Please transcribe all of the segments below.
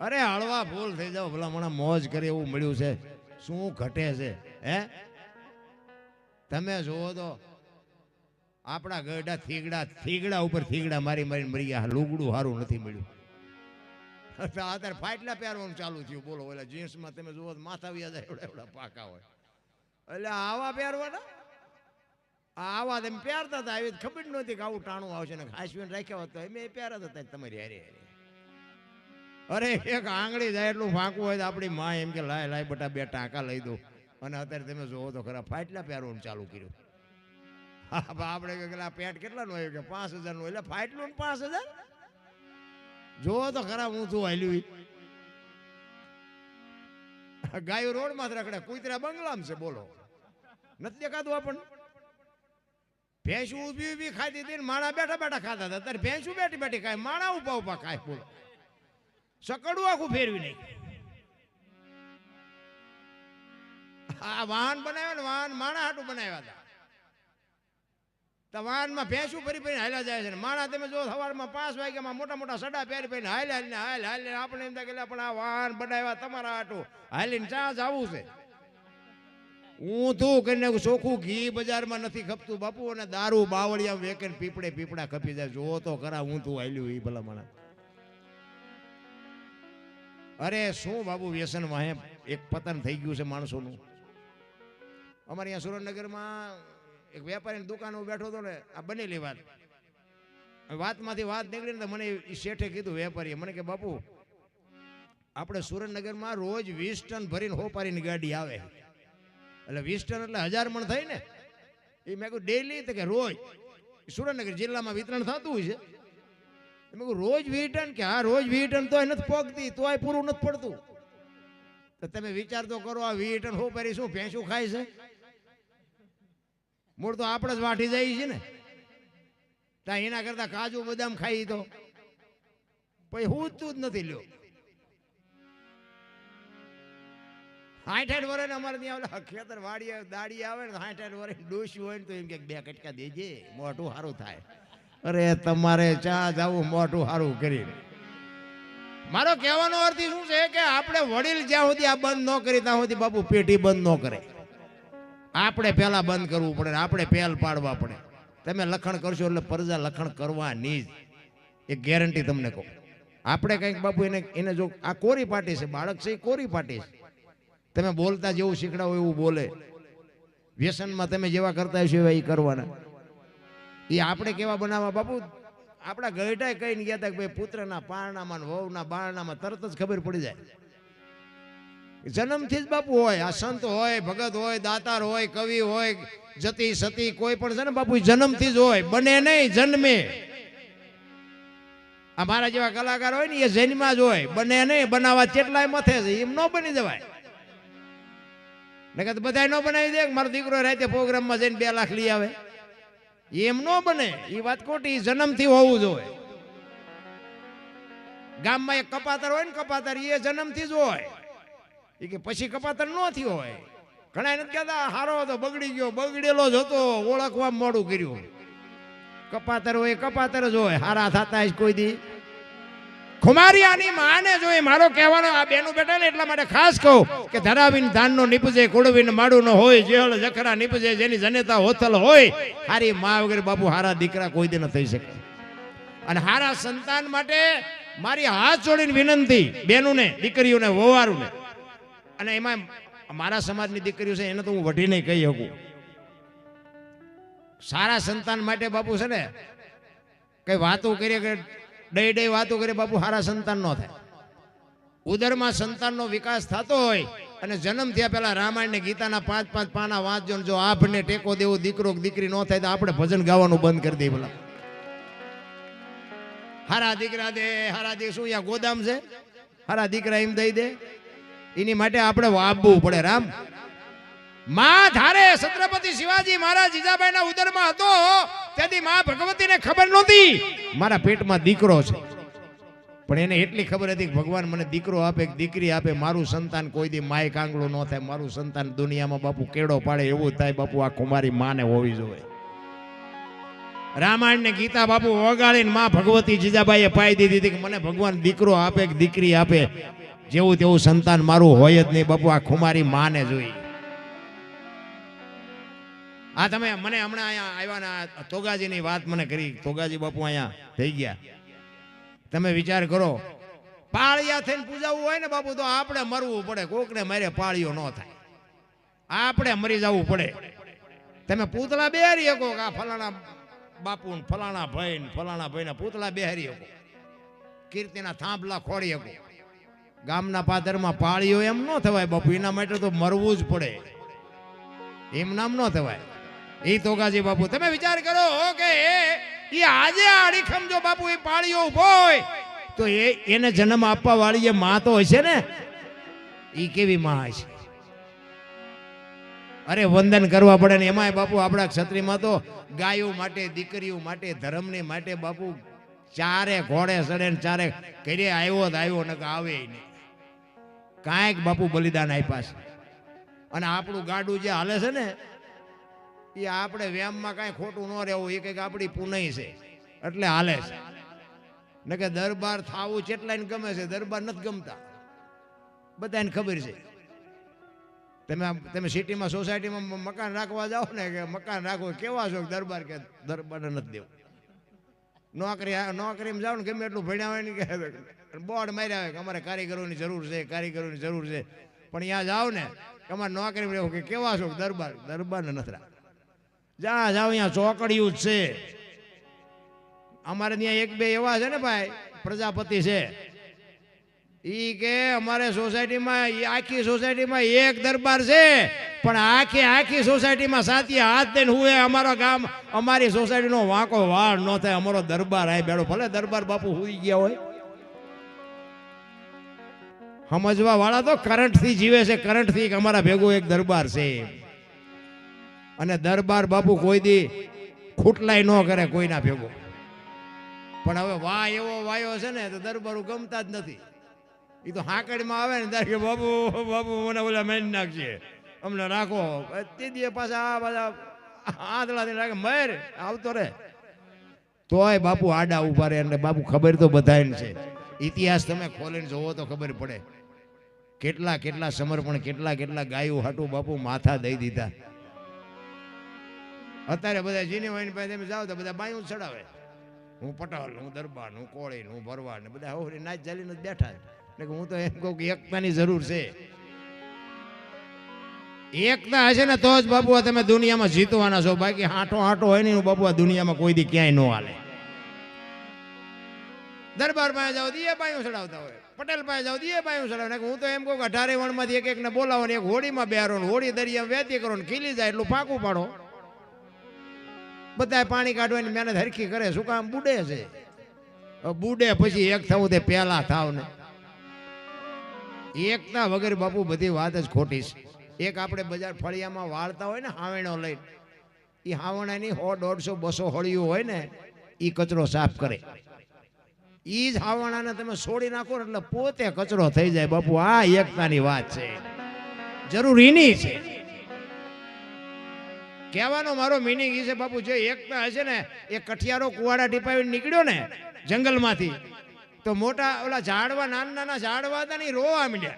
અરે હળવા ફૂલ થઈ જાવ ભલા મને મોજ કરી એવું મળ્યું છે. શું ઘટે છે, હે? તમે જુઓ તો, આપણા ગરડા થીગડા થીગડા ઉપર થીગડા મારી મારીને મરી ગયા. લુગડું સારું નથી મળ્યું. અત્યારે ફાટલા પહેરવાનું ચાલુ થયું. બોલો એટલે જીન્સમાં તમે જુઓ માથા વ્યા જાય, એવડા એવડા પાકા હોય. એટલે આવા પહેરવાના? આવા તમે પહેરતા હતા, આવી ખબર નહોતી કે આવું ટાણું આવશે ને હાસવીને રાખ્યા હોત તો એમ એ પહેરતા હતા તમારી હારી હારે. અરે, એક આંગળી જાય એટલું ફાંકવું હોય તો આપણી માં એમ કે લાય લાય બટા બે ટાંકા લઈ દો. અને અત્યારે તમે જોવો તો ખરા ફાટલા પહેરવાનું ચાલુ કર્યું. આપણે પેટ કેટલાનું આવ્યું કે પાંચ હજારનું? એટલે ફાટલું પાંચ હજાર? જોવો તો ખરા હું શું હાલ્યું. ગાયો રોડમાં જ રખડે. કુતરા બંગલામાં છે, બોલો. નથી દેખાતું આપણને? ભેંસું ઊભી ઊભી ખાતી હતી માણા બેઠા બેઠા ખાતા હતા. અત્યારે ભેંસું બેઠી બેઠી ખાય, માણા ઊભા ઊભા ખાય, બોલો. સકડું આખું ફેરવી નહીં આ વાહન બનાવ્યા ને વાહન માણા હાટું બનાવ્યા હતા. વાહનમાં ભેંસું ફરી ફરીને હાલ્યા જાય છે માણા તમે જો સવારમાં પાંચ વાગ્યામાં મોટા મોટા સડા પહેરી પહેરીને હાલ હાલીને હાલ હાલીને આપણે એમ થાય પણ આ વાહન બનાવ્યા તમારા હાટું. હાલીને ચા જવું છે. હું તું કરીને ચોખ્ખું ઘી બજારમાં નથી ખપતું બાપુ, અને દારૂ બાવળિયા વેકે પીપડે પીપળા ખપી જાય. જો તો ખરા તું હાલ્યું એ ભલા માણસ. અરે શું બાબુ વ્યસનમાં એમ? એક પતન થઈ ગયું છે માણસોનું. અમારે અહીંયા સુરેન્દ્રનગરમાં એક વેપારીની દુકાન બેઠો હતો ને, આ બનેલી વાત. વાતમાંથી વાત નીકળીને ને મને એ શેઠે કીધું વેપારીએ, મને કે બાપુ, આપણે સુરેન્દ્રનગરમાં રોજ વીસ ટન ભરીને હોપારીની ગાડી આવે. એટલે વીસ ટન એટલે હજાર મણ થાય ને. એ મેં કહ્યું ડેલી તો કે રોજ. સુરેન્દ્રનગર જિલ્લામાં વિતરણ થતું હોય છે. રોજ ટન કે? હા, રોજ વીસ ટન નથી પગતી તોય પૂરું નથી પડતું. તો તમે વિચાર તો કરો, આ વીસ ટન હોપારી શું ભેંસું ખાય છે? મૂળ તો આપણે જ વાટી જાય છે ને. ત્યાં એના કરતા કાજુ બદામ ખાઈ તો. પછી હું જ નથી લ્યો. સાઠ આઠ વર્ષ અમારે ત્યાં ઓલા ખેતર વાડી દાડી આવે ને સાઠ આઠ વર્ષ ડોસી હોય ને તો એમ કે, બે કટકા દેજે મોટું સારું થાય. અરે તમારે ચા જાવું મોઢું સારું કરી મારો કહેવાનો અર્થ શું છે કે આપણે વડીલ જ્યાં સુધી આ બંધ ન કરી, ત્યાં સુધી બાપુ પેટી બંધ ન કરે. આપણે પહેલા બંધ કરવું પડે આપણે પહેલ પાડવા પડે. તમે લખણ કરશો એટલે પરજા લખણ કરવાની જ. એ ગેરંટી તમને કહું. આપણે કંઈક બાપુ એને એને જો આ કોરી પાટી છે, બાળક છે, એ કોરી પાટી છે. તમે બોલતા જેવું શીખડાવો એવું બોલે. વ્યસનમાં તમે જેવા કરતા હશો એવા એ કરવાના. એ આપણે કેવા બનાવવા બાપુ? આપણા ગયટા કહીને ગયા હતા કે ભાઈ પુત્રના પારણામાં વહુના બારણામાં તરત જ ખબર પડી જાય. જન્મથી જ બાપુ હોય, આ સંત હોય, ભગત હોય, દાતાર હોય, કવિ હોય, જતી સતી કોઈ પણ છે ને બાપુ જન્મથી જ હોય, બને નહીં, જન્મે. આ મારા જેવા કલાકાર હોય ને, એ જન્મમાં જ હોય, બને નહીં, બનાવવા કેટલાય મથે છે, એમ ન બની જવાય. નકર બધા ન બનાવી દે મારો દીકરો રાતે પ્રોગ્રામમાં જઈને બે લાખ લઈ આવે. એમ ન બને. એ વાત ખોટી જન્મથી હોવું જોઈએ. ગામમાં એક કપાતર હોય ને, કપાતર એ જન્મથી જ હોય. એ કે પછી કપાતર ન થયો હોય. ઘણા નથી કહેતા હારો હતો, બગડી ગયો, બગડેલો જ હતો ઓળખવા મોડું કર્યું. કપાતર હોય કપાતર જ હોય. હારા થતા જ કોઈ દી. ખુમારિયાની માને જોઈએ મારો કહેવાનો આ બેનું બેટા ને એટલા માટે ખાસ કહું કે ધરાવીને ધાનનો નીપજે, કુળવીને માડું ન હોય, જેહળ જખરા નીપજે, જેની જનેતા હોથલ હોય, હારી મા વગેરે બાપુ હારા દીકરા કોઈ દી ન થઈ શકે. અને હારા સંતાન માટે મારી હાથ જોડીને વિનંતી બેનુને, દીકરીઓને વવારુને અને એમાં મારા સમાજની દીકરીઓ છે, એને તો હું વઢીને કહી શકું. સારા સંતાન માટે બાપુ છે ને, કઈ વાતો કરીએ કે ડઈ ડઈ વાતો કરે બાપુ, હારા સંતાન નો થાય. ઉદરમાં સંતાનનો વિકાસ થતો હોય અને જન્મ થયા પહેલા રામાયણ ને ગીતાના પાંચ પાંચ પાના વાંચજો જો આપને ટેકો દેવો, દીકરો દીકરી ન થાય તો આપણે ભજન ગાવાનું બંધ કરી દઈએ ભલા. હારા દીકરા દે, હારા દીકરા, શું અહીંયા ગોદામ છે? હારા દીકરા એમ દઈ દે. એની માટે આપણે વાપવું પડે, રામ. માં ધારે, છત્રપતિ શિવાજી મહારાજ જીજાબાઈના ઉદરમાં હતો. તેથી મા ભગવતીને ખબર નહોતી. મારા પેટમાં દીકરો છે. પણ એને એટલી ખબર હતી કે ભગવાન મને દીકરો આપે કે દીકરી આપે, મારું સંતાન કોઈ દી માય કાંગળું ન થાય, મારું સંતાન દુનિયામાં બાપુ કેડો પાડે, એવું થાય બાપુ આ કુમારી માને હોવી જોઈએ. રામાયણ ને ગીતા બાપુ વગાડીને માં ભગવતી જીજાબાઈએ પાઈ દીધી હતી કે મને ભગવાન દીકરો આપે કે દીકરી આપે, જેવું તેવું સંતાન મારું હોય જ નહીં બાપુ આ ખુમારી માને જોઈ આ તમે મને હમણાં અહીંયા આવ્યા ને તોગાજીની વાત મને કરી. તોગાજી બાપુ અહીંયા થઈ ગયા. તમે વિચાર કરો, પાળિયા થઈને પૂજાવું હોય ને બાપુ, તો આપણે મરવું પડે. કોકને મારે પાળીઓ ન થાય. આપણે મરી જવું પડે. તમે પૂતળા બેહારી શકો આ ફલાણા બાપુ ને ફલાણા ભાઈ ને ફલાણા ભાઈ પૂતળા બેહારી શકો. કીર્તિના થાંભલા ખોડી શકો. ગામના પાદરમાં પાળીઓ એમ ન થવાય બાપુ. એના માટે તો મરવું જ પડે. એમ નામ ન થવાય. એ બાપુ, તમે વિચાર કરો કે એ આજે આડીખમ જો બાપુ એ પાળીઓ ઊભો હોય, તો એ, એને જન્મ આપવા વાળી જે માં તો હશે ને એ કેવી માં હશે? અરે, વંદન કરવા પડે ને એમાંય બાપુ આપણા ક્ષત્રિયમાં તો ગાયો માટે, દીકરીઓ માટે, ધર્મને માટે બાપુ ચારે ઘોડે સડે ને ચારે ઘરે આવ્યો તો આવ્યો ને આવે નહીં. કાંઈક બાપુ બલિદાન આપ્યા છે. અને આપણું ગાડું જે હાલે છે ને એ આપણે વ્યામમાં કાંઈ ખોટું ન રહેવું, એ કંઈક આપણી પુનઈ છે. એટલે હાલે છે. ને કે દરબાર થાવું ચેટલાને ગમે છે, દરબાર નથી ગમતા. બધાને ખબર છે. તમે તમે સિટીમાં, સોસાયટીમાં મકાન રાખવા જાઓ ને કે મકાન રાખો, કેવા છો દરબાર કે દરબાર નથી દેવું. નોકરી નોકરીમાં જાઓ ને ગમે એટલું ભણ્યા હોય ને કે બોર્ડ માર્યા હોય કે અમારે કારીગરોની જરૂર છે, કારીગરોની જરૂર છે. પણ ત્યાં જાઓ ને અમારે નોકરીમાં રહેવું કે કેવા છો દરબાર દરબારને નથી રાખ જ્યાં જાઓ અહીંયા ચોકડિયું જ છે. અમારે ત્યાં એક બે એવા છે ને ભાઈ, પ્રજાપતિ છે. ઈ કે અમારે સોસાયટીમાં આખી સોસાયટીમાં એક દરબાર છે, પણ આખી આખી સોસાયટીમાં સાથી હાથ દઈને હું અમારો ગામ, અમારી સોસાયટીનો વાંકો વાળ ન થાય, અમારો દરબાર આ બેડો. ભલે દરબાર બાપુ હુઈ ગયા હોય. સમજવા વાળા તો કરંટથી જીવે છે, કરંટથી અમારા ભેગો એક દરબાર છે. અને દરબાર બાપુ કોઈ દી ખૂટલાય ન કરે કોઈના ભેગો. પણ હવે વાહ એવો વાયો છે ને, તો દરબારું ગમતા જ નથી. એ તો હાંકડમાં આવે ને ત્યારે બાબુ બાબુ મને ઓલા મેન નાખજે. અમને રાખો. તે દીએ પાછા આ બધા આંધળા રાખે મેર આવતો રે તોય બાપુ આડા ઊભા રહે, એટલે બાપુ ખબર તો બધાને છે. ઇતિહાસ તમે ખોલીને જોવો તો ખબર પડે. કેટલા કેટલા સમર્પણ, કેટલા કેટલા ગાયું હાટું બાપુ માથા દઈ દીધા. અત્યારે બધા જીની પાસે તમે જાઓ તો બધા બાયું ચડાવે. હું પટાલ હું દરબાર, હું કોળી, હું ભરવાડ ને બધા હોરી નાચ ચાલીને જ બેઠા છે. હું તો એમ કહું કે એકતાની જરૂર છે. એકતા હશે ને તો જ બાબુઆ તમે દુનિયામાં જીતવાના છો. બાકી હાંટો હાંટો હોય ને બાપુ આ દુનિયામાં કોઈ દી ક્યાંય ન હાલે. દરબાર પાસે જાઓ દીએ બાયું ચડાવતા હોય. પટેલ પાસે જાઓ દીએ બાયું ચડાવે. હું તો એમ કહું કે અઢારે વણમાંથી એક એકને બોલાવો ને એક હોડીમાં બેહારો હોડી દરિયા વેતી કરો ને ખીલી જાય એટલું ફાંકું પાડો. બધા પાણી કાઢવાની મહેનત હરખી કરે, શું કામ? બુડે છે. બુડે પછી એક થવું તે પહેલા થાવ ને. એકતા વગર બાપુ બધી વાત જ ખોટી છે. એક આપણે બજાર ફળિયામાં વાળતા હોય ને હાવેણો લઈને એ હાવણાની સો દોઢસો, બસો હોળીઓ હોય ને એ કચરો સાફ કરે. એ જ હાવણાને તમે છોડી નાખો એટલે પોતે કચરો થઈ જાય. બાપુ, આ એકતાની વાત છે. જરૂર એની છે. કહેવાનો મારો મિનિંગ એ છે, બાપુ, જે એકતા હશે ને, એ કઠિયારો કુવાડા ટીપાવીને નીકળ્યો ને, જંગલમાંથી, તો મોટા ઓલા ઝાડવા, નાના નાના ઝાડવા હતા ને રોવા માંડ્યા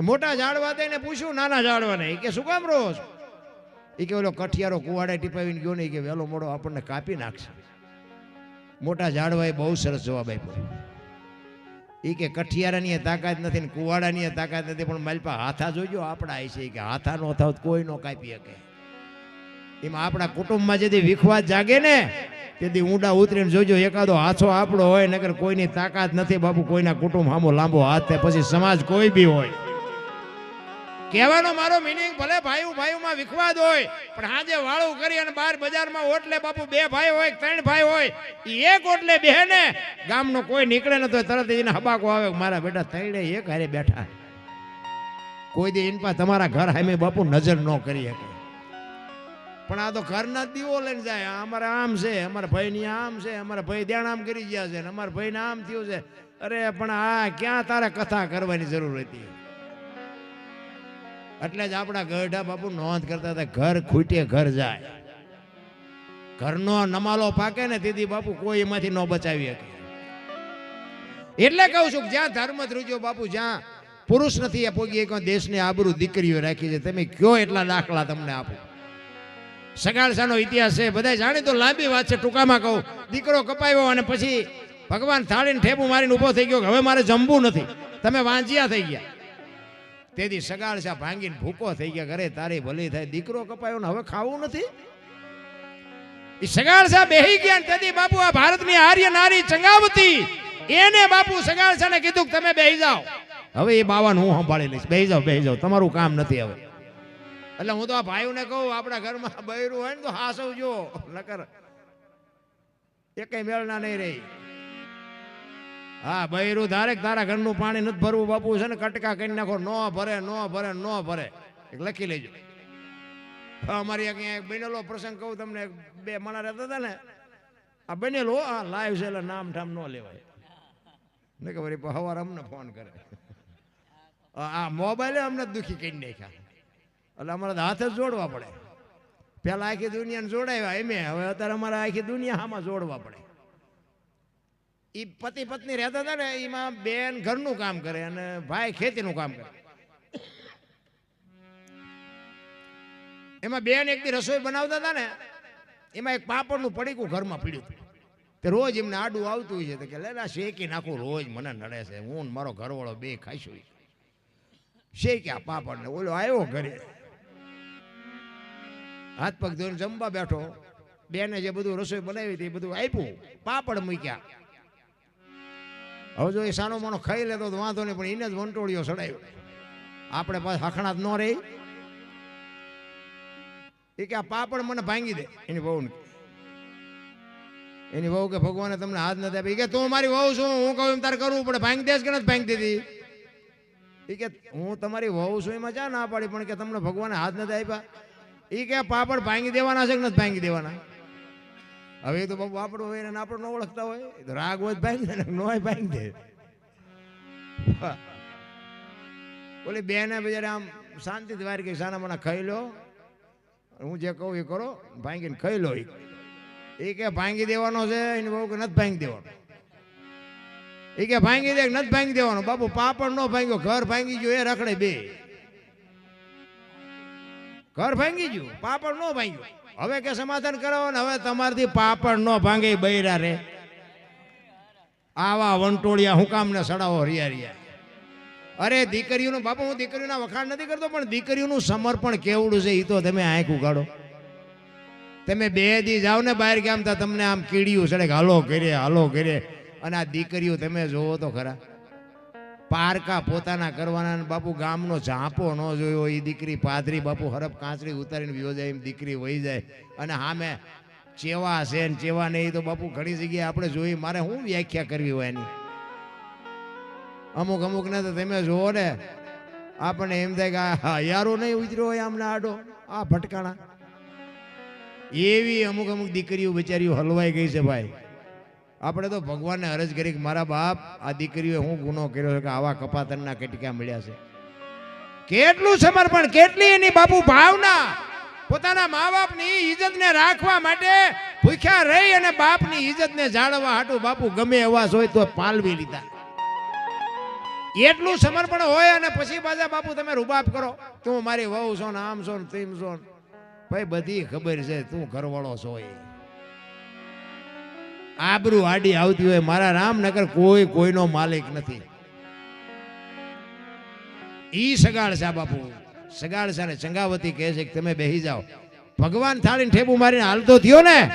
મોટા ઝાડવા હતા એને પૂછ્યું, નાના ઝાડવાને? એ કે, શું કામ રોવો છો? એ કે, ઓલો કઠિયારો કુવાડે ટીપાવીને ગયો ને કે વહેલો મોડો આપણને કાપી નાખશે. મોટા ઝાડવાએ બહુ સરસ જવાબ આપ્યો. એ કે, કઠિયારાની તાકાત નથી ને કુવાડાની એ તાકાત નથી, પણ મારી પાસે હાથા જોજો, આપણા છે. કે, હાથા નો થાવ કોઈ નો કાપી શકે. એમાં આપણા કુટુંબમાં જેથી વિખવાદ જાગે ને, તેથી ઊંડા ઉતરીને જોજો, એકાદો હાથો આપણો હોય, નકર કોઈની તાકાત નથી બાપુ, કોઈના કુટુંબ સામો લાંબો હાથ થાય, પછી સમાજ કોઈ બી હોય. કહેવાનો મારો મિનિંગ ભલે ભાઈ ભાઈઓમાં વિખવાદ હોય, પણ આજે વાળું કરી અને બાર બજારમાં ઓટલે બાપુ બે ભાઈ હોય, ત્રણ ભાઈ હોય એક ઓટલે બે ને, ગામનો કોઈ નીકળે ન તો તરત એને હબાકો આવે, મારા બેટા ત્રણે એક હારે બેઠા. કોઈ દે ઇન તમારા ઘર હામે બાપુ નજર ન કરી શકે. પણ આ તો ઘરના દીવો લઈને જાય. અમારે આમ છે, અમારા ભાઈની આમ છે, અમારા ભાઈ ધ્યાન આમ કરી ગયા છે અમારા ભાઈને આમ થયું છે. અરે, પણ આ ક્યાં તારે કથા કરવાની જરૂર હતી? એટલે જ આપણા ગઢા બાપુ નોંધ કરતા હતા, ઘર ખૂટે, ઘર જાય. ઘરનો નમાલો પાકે ને તેથી બાપુ કોઈ એમાંથી ન બચાવી શકે. એટલે કહું છું જ્યાં ધર્મ ધ્રુજો બાપુ, જ્યાં પુરુષ નથી એ પોગી એક દેશની આબરૂ દીકરીઓ રાખી છે. તમે કયો એટલા દાખલા તમને આપું? સગાળસાનો ઇતિહાસ છે. બધા જાણે તો લાંબી વાત છે, ટૂંકામાં કહું. દીકરો કપાયો અને પછી ભગવાન થાળીને ઠેપું મારીને ઊભો થઈ ગયો કે હવે મારે જમવું નથી. તમે વાંચ્યા થઈ ગયા. તેથી સગાળસા ભાંગીને ભૂકો થઈ ગયા, ઘરે તારી ભલી થાય. દીકરો કપાયો ને હવે ખાવું નથી? એ સગાળસા બેહી ગયા તેથી બાપુ આ ભારતની આર્ય નારી ચંગાવતી. એને બાપુ સગાળસાને કીધું કે તમે બેહી જાઓ. હવે એ બાવાને હું સંભાળી લઈશ. બેહી જાઓ બેહી જાઓ. તમારું કામ નથી હવે. એટલે હું તો આ ભાઈઓને કહું, આપણા ઘરમાં બૈરું હોય ને તો હાસવજો. નકર એકેય મેળના નહીં રહી. હા, બૈરું ધારે તારા ઘરનું પાણી નથી ભરવું, બાપુ છે ને, કટકા કરી નાખો, નો ભરે નો ભરે નો ભરે. લખી લેજો. અમારી અહીંયા એક બનેલો પ્રસંગ કહું તમને બે માણા રહેતા હતા ને, આ બનેલો, આ લાઈવ છે એટલે નામ ઠામ ન લેવાય. ને કે વળી હવાર અમને ફોન કરે. આ મોબાઈલે અમને દુખી કરી નાખ્યા. એટલે અમારે હાથ જ જોડવા પડે. પેલા આખી દુનિયાને જોડાવ્યા એમે, હવે અત્યારે અમારે આખી દુનિયા આમાં જોડવા પડે. એ પતિ પત્ની રહેતા હતા ને, એમાં બેન ઘરનું કામ કરે અને ભાઈ ખેતીનું કામ કરે. એમાં બેન એક દી રસોઈ બનાવતા હતા ને, એમાં એક પાપડનું પડીકું ઘરમાં પીડ્યું હતું. તે રોજ એમને આડું આવતું હોય છે કે લેલા શેકી નાખું, રોજ મને નડે છે, હું મારો ઘરવાળો બે ખાઈશું. શેક્યા પાપડને, ઓલો આવ્યો ઘરે. હાથ પગ ધોઈને જમવા બેઠો. બેને જે બધું રસોઈ બનાવી હતી બધું આપ્યું. પાપડ મૂક્યા. હવે જો એ સાનો માણો ખાઈ લેતો તો વાંધો નહીં, પણ એને જ વંટોળીઓ સડાયો આપણે પાછ હખણાત ન રહી. એ કે આ પાપડ મને ભાંગી દે. એની બહુ એની વહુ કે, ભગવાને તમને હાથ નથી આપી. કે, તું મારી વહુ છું, હું કહું એમ તારે કરવું પડે. ભાંગી દેશ કે નથી ભાંગી દીધી? એ કે, હું તમારી વહુ છું, એમાં ચા ના પાડી, પણ કે, તમને ભગવાને હાથ નથી આપ્યા. એ કે પાપડ ભાંગી દેવાના છે કે નથી ભાંગી દેવાના? હવે તો બાપુ આપણું હોય ને ન ઓળખતા હોય. રાગ હોય ભાંગી દે, ને ભાંગી દે. ઓલી બેને બજારે આમ શાંતિથી વારી કે સાના મને ખાઈ લો. હું જે કહું એ કરો, ભાંગીને ખાઈ લો. એ કે ભાંગી દેવાનો છે, એને બહુ કે નથી ભાંગી દેવાનો. એ કે ભાંગી દે નથી ભાંગી દેવાનો? બાપુ પાપડ નો ભાંગ્યો, ઘર ભાંગી ગયો, એ રખડે બે. ઘર ભાંગી ગયું, પાપડ નો ભાંગ્યો. હવે કે સમાધાન કરાવો ને, હવે તમારથી પાપડ નો ભાંગે બૈરા રે. આવા વંટોળિયા હું કામને સડાવો રિયા રિયા. અરે દીકરીઓનું, બાપુ, હું દીકરીઓના વખાણ નથી કરતો, પણ દીકરીઓનું સમર્પણ કેવડું છે એ તો તમે આંખ ઉગાડો. તમે બે દી જાઓ ને બહાર ગામ તમને આમ કીડિયું સડે હાલો કરે હાલો કરે અને આ દીકરીઓ તમે જોવો તો ખરા. પારકા પોતાના કરવાના બાપુ ગામનો ઝાંપો ન જોયો એ દીકરી પાદરી, બાપુ હરફ કાંચરી ઉતારીને વ્યો જાય એમ દીકરી વહી જાય. અને સામે ચેવા છે ને ચેવા નહીં તો બાપુ ઘણી જગ્યાએ આપણે જોઈ મારે શું વ્યાખ્યા કરવી હોય એની? અમુક અમુક ને તો તમે જુઓ ને, આપણને એમ થાય કે આ હયારો નહીં ઉતર્યો હોય આમને આડો, આ ભટકાણા. એવી અમુક અમુક દીકરીઓ બિચારીઓ હલવાઈ ગઈ છે ભાઈ. આપણે તો ભગવાનને અરજ કરી કે મારા બાપ, આ દીકરીઓએ હું ગુનો કર્યો છે કે આવા કપાતરના કેટક્યા મળ્યા છે. કેટલું સમર્પણ, કેટલી એની બાપુ ભાવના? પોતાના મા બાપની ઇજ્જતને રાખવા માટે ભૂખ્યા રહી અને બાપની ઇજ્જતને જાળવવા હાટું બાપુ ગમે એવા હોય તો પાલવી લીધા. એટલું સમર્પણ હોય અને પછી પાછા બાપુ તમે રૂબાબ કરો. તું મારી વહુ છો ને આમ છો ને તેમ છો ને. ભાઈ, બધી ખબર છે તું ઘરવાળો છો એ. આબરૂ આડી આવતી હોય, મારા રામનગર કોઈ કોઈનો માલિક નથી. ઈ સગાળસા બાપુ. સગાળસા ને ચંગાવતી કહે છે કે તમે બેહી જાઓ. ભગવાન થાળીને ઠેબુ મારીને હાલતો થયો ને?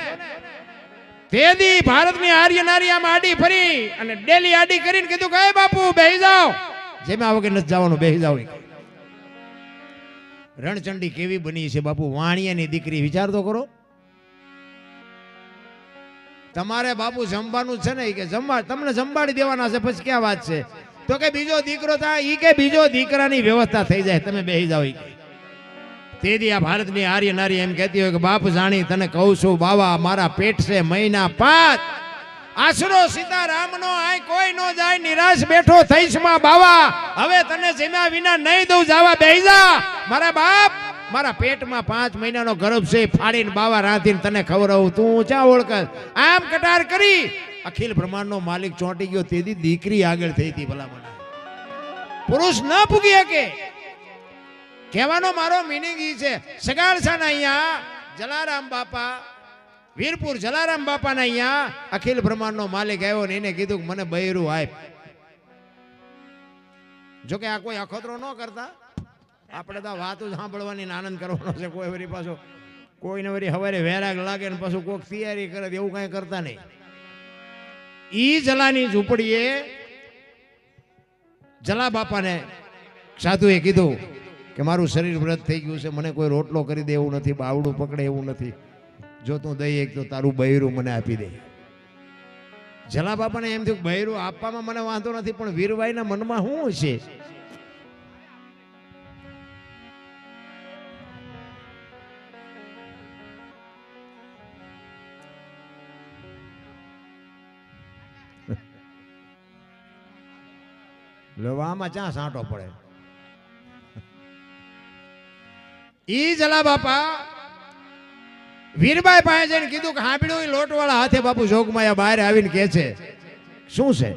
તેદી ભારતની આર્ય નારી આમ આડી ફરી અને ડેલી આડી કરીને કીધું કે બાપુ, બેહી જાઓ. જેમાં વગર નથી જવાનું, બેહી જાઓ રણચંડી કેવી બની છે બાપુ? વાણિયાની દીકરી વિચાર તો કરો. તમારે બાપુ જમવાનું છે ને કે જમવા, તમને જમવાડી દેવાના છે, પછી ક્યાં વાત છે? તો કે બીજો દીકરો થાય એ કે બીજો દીકરાની વ્યવસ્થા થઈ જાય, તમે બેહી જાઓ તેથી આ ભારતની આર્ય નારી એમ કહેતી હોય કે, બાપ જાણી તને કહું છું, બાવા, મારા પેટ છે મહિના પાંચ આશરો સીતારામનો આય કોઈ નો જાય, નિરાશ બેઠો થઈશમાં બાવા. હવે તને જેમ્યા વિના નહીં દઉં, જાવા બેહી જા. મારા બાપ મારા પેટમાં પાંચ મહિનાનો ગર્ભ છે એ ફાડીને બાવા રાંધીને તને ખવડાવું તું ચા ઓળખ. આમ કટાર કરી. અખિલ બ્રહ્માંડનો માલિક ચોંટી ગયો તેથી દીકરી આગળ થઈ હતી ભલામણ. પુરુષ ન પૂગી શકે. કહેવાનો મારો મિનિંગ ઈ છે, સગાળસાના અહીંયા જલારામ બાપા, વીરપુર જલારામ બાપાના અહીંયા અખિલ બ્રહ્માંડનો માલિક આવ્યો ને એને કીધું કે મને બૈરું આપ. જોકે આ કોઈ અખતરો ન કરતા. આપણે તો વાત જ સાંભળવાની આનંદ કરવાનો છે. કોઈ વરી પાછો, કોઈને વરી હવારે વેરાગ લાગે ને પાછું કોઈક તૈયારી કરે એવું કાંઈ કરતા નહીં. ઈ જલાની ઝૂંપડીએ જલા બાપાને સાધુએ કીધું કે મારું શરીર વ્રત થઈ ગયું છે, મને કોઈ રોટલો કરી દે એવું નથી, બાવડું પકડે એવું નથી. જો તું દઈ એક તો તારું બૈરું મને આપી દે. જલા બાપાને એમ થયું બૈરું આપવામાં મને વાંધો નથી, પણ વીરભાઈના મનમાં શું છે લેવામાં ચા સાંટો પડે? ઈ જલા બાપા, વીરબાઈ પાસે જઈને કીધું કે હાંભળ્યું લોટવાળા હાથે બાપુ જોગમાયા બહાર આવીને કહે છે, શું છે?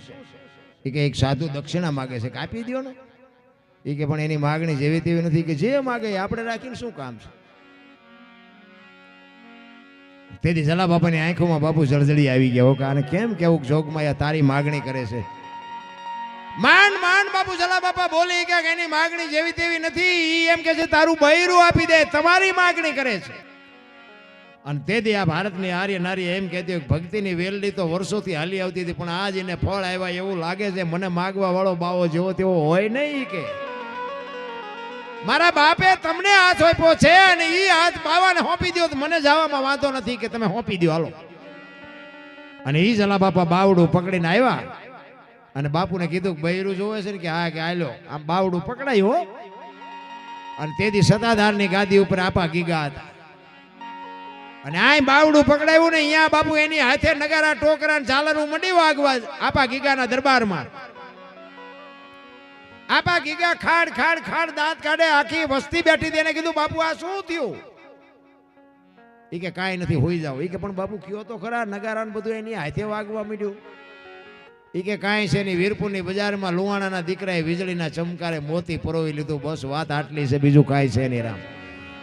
એ કે, એક સાધુ દક્ષિણા માગે છે. કાપી દ્યો ને. એ કે, પણ એની માગણી જેવી તેવી નથી કે જે માગે આપણે રાખીને શું કામ છે? તેથી જલા બાપાની આંખોમાં બાપુ જળજળી આવી ગયા કે આને કેમ કેવું કે જોગમાયા તારી માગણી કરે છે? માંડ માંડ, બાપુ જલા બાપા, બોલી કે એની માગણી જેવી તેવી નથી. એમ કે છે, તારું બૈરું આપી દે, તમારી માગણી કરે છે. અને તેથી આ ભારતની આર્ય નારી એમ કહેતી ભક્તિની વેલડી તો વર્ષોથી હાલી આવતી હતી, પણ આજ એને ફળ આવ્યા એવું લાગે છે, મને માગવા વાળો બાવો જેવો તેવો હોય નહીં કે. મારા બાપે તમને હાથ સોંપ્યો છે અને એ હાથ બાવાને હોપી દો મને જવામાં વાંધો નથી કે તમે હોપી દો હાલો. અને ઈ જલા બાપા બાવડું પકડીને આવ્યા અને બાપુને કીધું કે બૈરું જોવે છે ને કે હા કે આલો આમ બાવડું પકડાયું હો. અને તેથી સતાધારની ગાદી ઉપર આપા ગીગા હતા. અને આ બાવડું પકડાયું ને અહીંયા બાપુ એની હાથે નગારા ટોકરા ને મંડી વાગવા આપા ગીગાના દરબારમાં. આપા ગીગા ખાડ ખાડ ખાડ દાંત કાઢે, આખી વસ્તી બેઠી તેને કીધું, બાપુ, આ શું થયું? એ કે, કાંઈ નથી, હોઈ જાવ એ કે, પણ બાપુ, કયો તો ખરા? નગારા ને બધું એની હાથે વાગવા માંડ્યું. ઈ કે કાંઈ છે નહીં, વીરપુરની બજારમાં લુવાણાના દીકરાએ વીજળીના ચમકારે મોતી પરોવી લીધું. બસ, વાત આટલી છે, બીજું કાંઈ છે નહીં, રામ.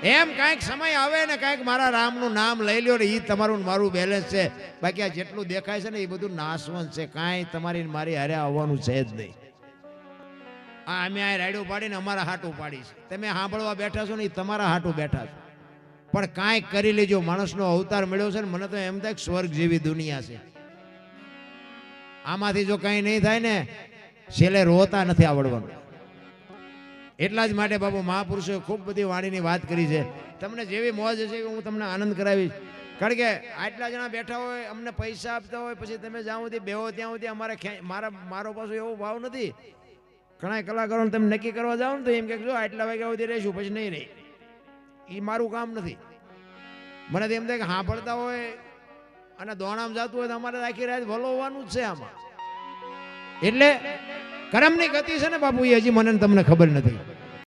એમ કાંઈક સમય આવે ને કાંઈક મારા રામનું નામ લઈ લ્યો ને એ તમારું મારું બેલેન્સ છે. બાકી આ જેટલું દેખાય છે ને એ બધું નાશવંત છે. કાંઈ તમારી મારી હારે આવવાનું છે જ નહીં. આ અમે આ રાયડું પાડીને અમારા હાટું પાડી છે. તમે સાંભળવા બેઠા છો ને એ તમારા હાટું બેઠા છો. પણ કાંઈક કરી લેજો, માણસનો અવતાર મળ્યો છે ને મને તો એમ થાય સ્વર્ગ જેવી દુનિયા છે. આમાંથી જો કંઈ નહીં થાય ને, છેલ્લે રોતા નથી આવડવાનું. એટલા જ માટે બાબુ મહાપુરુષોએ ખૂબ બધી વાણીની વાત કરી છે. તમને જેવી મોજ હશે એવી હું તમને આનંદ કરાવીશ. કારણ કે આટલા જણા બેઠા હોય, અમને પૈસા આપતા હોય, પછી તમે જ્યાં સુધી બેહો ત્યાં સુધી અમારે મારા, મારો પાછો એવો ભાવ નથી. ઘણા કલાકારોને તમે નક્કી કરવા જાઓ ને તો એમ કે જો આટલા વાગ્યા સુધી રહીશું, પછી નહીં રહી. એ મારું કામ નથી. મને તો એમ થાય કે સાંભળતા હોય અને દોણામ જતું હોય તો અમારે આખી રાત ભલોવાનું જ છે આમાં. એટલે કરમની ગતિ છે ને બાપુ હજી મને તમને ખબર નથી.